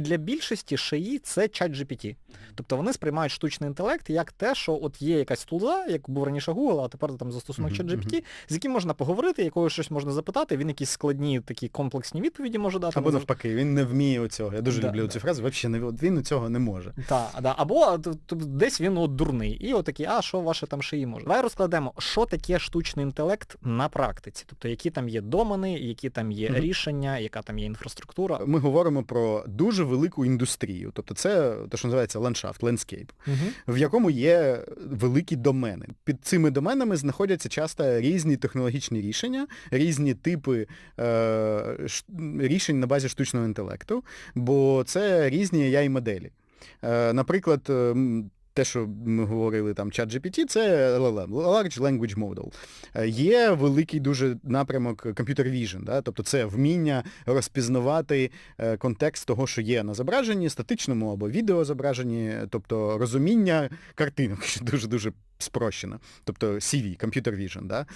Для більшості шиї це чат GPT. Тобто вони сприймають штучний інтелект як те, що от є якась тулза, як був раніше Google, а тепер там застосунок чат GPT, з яким можна поговорити, якого щось можна запитати, він якісь складні такі комплексні відповіді може дати. Або навпаки, він не вміє цього. Я дуже Да, люблю да. цю фразу, взагалі не він цього не може. Так, да. або десь він от дурний. І от такий, а що ваше там шиї може? Давай розкладемо, що таке штучний інтелект на практиці. Тобто, які там є домени, які там є рішення, яка там є інфраструктура. Ми говоримо про дуже велику індустрію. Тобто це те, що називається ландшафт, лендскейп, Угу. в якому є великі домени. Під цими доменами знаходяться часто різні технологічні рішення, різні типи е, ш- рішень на базі штучного інтелекту, бо це різні AI моделі. Е, наприклад, те, що ми говорили там чат GPT, це LLM, Large Language Model. Е, Є великий дуже напрямок Computer Vision, да? тобто це вміння розпізнавати е, контекст того, що є на зображенні, статичному або відеозображенні, тобто розуміння картинок, що дуже-дуже спрощено, тобто CV, Computer Vision. Да?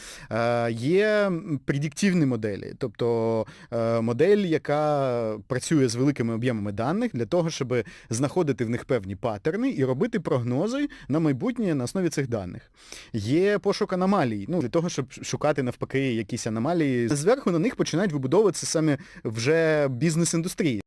Е, Є предиктивні моделі, тобто е, модель, яка працює з великими об'ємами даних для того, щоб знаходити в них певні паттерни і робити прогнози на майбутнє на основі цих даних. Є пошук аномалій, ну, для того, щоб шукати навпаки якісь аномалії. Зверху на них починають вибудовуватися саме вже бізнес-індустрії.